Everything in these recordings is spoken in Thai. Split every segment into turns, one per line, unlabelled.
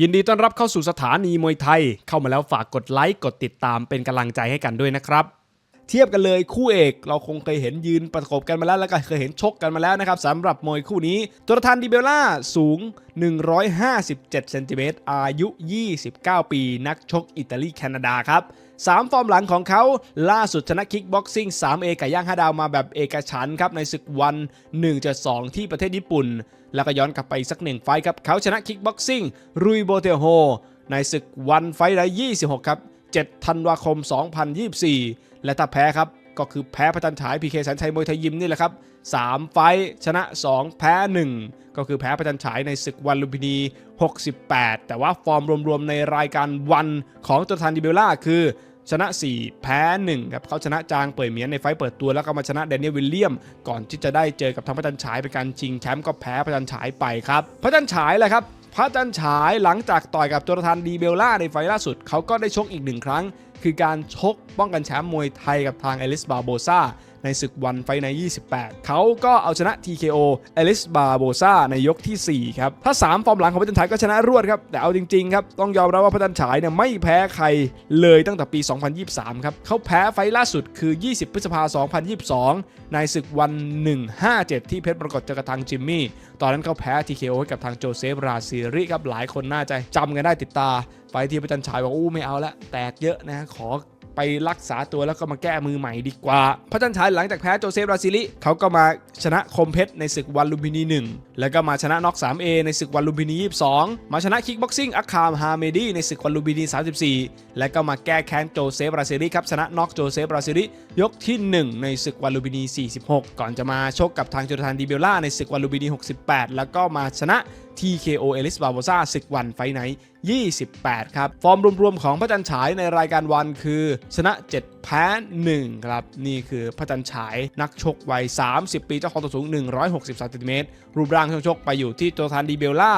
ยินดีต้อนรับเข้าสู่สถานีมวยไทย เข้ามาแล้วฝากกดไลค์ กดติดตามเป็นกำลังใจให้กันด้วยนะครับ เทียบกันเลยคู่เอก เราคงเคยเห็นยืนประกบกันมาแล้วแล้วก็เคยเห็นชกกันมาแล้วนะครับสำหรับมวยคู่นี้จรทันดิเบล่าสูง 157เซนติเมตรอายุ 29 ปี นักชกอิตาลีแคนาดาครับ3ฟอร์มหลังของเขาล่าสุดชนะคิกบ็อกซิ่ง 3A ไก่ย่าง 5 ดาวมาแบบเอกฉันครับในศึกวัน 1.2 ที่ประเทศญี่ปุ่น แล้วก็ย้อนกลับไปสักหนึ่งไฟครับเขาชนะคิกบ็อกซิ่งรุยโบเทโฮในศึกวันไฟได้26 ครับ 7 ธันวาคม 2024 และถ้าแพ้ครับ ก็คือแพ้พระจันฉายพีเคแสนชัยมวยไทยยิมนี่แหละครับ 3 ไฟชนะ 2 แพ้ 1 ก็คือแพ้พระจันฉายในศึกวันลุมพินี 68 แต่ว่าฟอร์มรวมๆในรายการวันของตัวทันดิเบลล่าคือชนะ 4 แพ้ 1 ครับเขาชนะจางเป่ยเหมียนในไฟเปิดตัวแล้วก็มาชนะแดเนียลวิลเลียม ก่อนที่จะได้เจอกับทางพระจันฉายเป็นการชิงแชมป์ก็แพ้พระจันฉายไปครับ พระจันฉายแหละครับ พระจันฉายหลังจากต่อยกับจรทานดีเบลล่าในไฟล์ล่าสุด เขาก็ได้ชกอีกหนึ่งครั้ง คือการชกป้องกันแชมป์มวยไทยกับทางเอลิสบาโบซา ในศึกวันไฟใน 28 เขาก็เอาชนะ TKO เอลิสบาโบซาในยกที่ 4 ครับ ถ้า 3 ฟอร์มหลังของพระจันฉายก็ชนะรวดครับ แต่เอาจริง ๆ ครับ ต้องยอมรับว่าพระจันฉายเนี่ยไม่แพ้ใครเลยตั้งแต่ปี 2023 ครับ เขาแพ้ไฟล่าสุดคือ 20 พฤษภาคม 2022 ในศึกวัน 157 ที่เพชรปรากฏเจอกับทางจิมมี่ ตอนนั้นเขาแพ้ TKO ให้กับทางโจเซฟราซิริครับ หลายคนน่าจะจำกันได้ติดตา ไฟท์ที่พระจันฉายบอกอู้ไม่เอาละแตกเยอะนะขอ ไปรักษาตัวแล้วก็มาแก้มือใหม่ดีกว่า พระจันฉายหลังจากแพ้โจเซฟราซิลิเขาก็มาชนะคมเพชรในศึกวันลุมพินี 1 แล้วก็มาชนะน็อก 3A ในศึกวันลุมพินี 22 มาชนะคิกบ็อกซิ่งอัคคามฮาเมดีในศึกวันลุมพินี 34 แล้วก็มาแก้แค้นโจเซฟราซิลิครับชนะน็อกโจเซฟราซิลิยกที่ 1 ในศึกวันลุมพินี 46 ก่อนจะมาชกกับทางโจทานดีเบลล่าในศึกวันลุมพินี 68 แล้วก็มาชนะ TKO เอลิสบาโบซาศึกวันไฟไนท์28 ครับ ฟอร์มรวม ๆ ของพระจันฉายในรายการวันคือ ชนะ 7 แพ้ 1 ครับ นี่คือพระจันฉายนักชกวัย 30 ปีเจ้าของตัวสูง 163เซนติเมตรรูปร่างช่วงชกไปอยู่ที่ตัวทานดีเบลล่า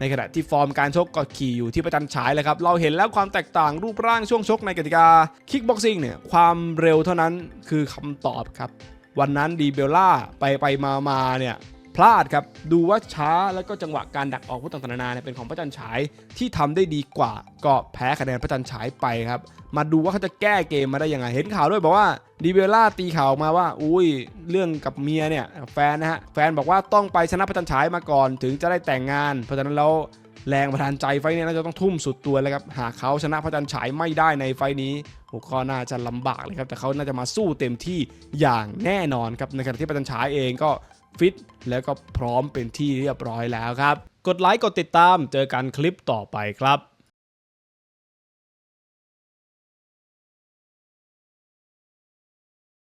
ในขณะที่ฟอร์มการชกก็ขี่อยู่ที่ประจันฉายเลยครับ เราเห็นแล้วความแตกต่างรูปร่างช่วงชกในกติกาคิกบ็อกซิ่งเนี่ย ความเร็วเท่านั้นคือคำตอบครับ วันนั้นดีเบลล่าไปไปมามาเนี่ย พลาดครับ ดูว่าช้าแล้วก็จังหวะการดักออกพุทต่างๆนานาเนี่ยเป็นของพระจันฉายที่ทำได้ดีกว่าก็แพ้คะแนนพระจันฉายไปครับ มาดูว่าเขาจะแก้เกมมาได้ยังไง เห็นข่าวด้วยบอกว่าดีเวล่าตีข่าวออกมาว่า อุ้ยเรื่องกับเมียเนี่ยแฟนนะฮะแฟนบอกว่าต้องไปชนะพระจันฉายมาก่อน ถึงจะได้แต่งงาน เพราะฉะนั้นแล้ว แรงประทานใจไฟนี้น่าจะต้องทุ่มสุดตัวแล้วครับหากเขาชนะพระจันทร์ฉายไม่ได้ในไฟนี้หัวข้อน่าจะลำบากเลยครับแต่เขาน่าจะมาสู้เต็มที่อย่างแน่นอนครับในขณะที่พระจันทร์ฉายเองก็ฟิตแล้วก็พร้อมเป็นที่เรียบร้อยแล้วครับ กดไลค์กดติดตามเจอกันคลิปต่อไปครับ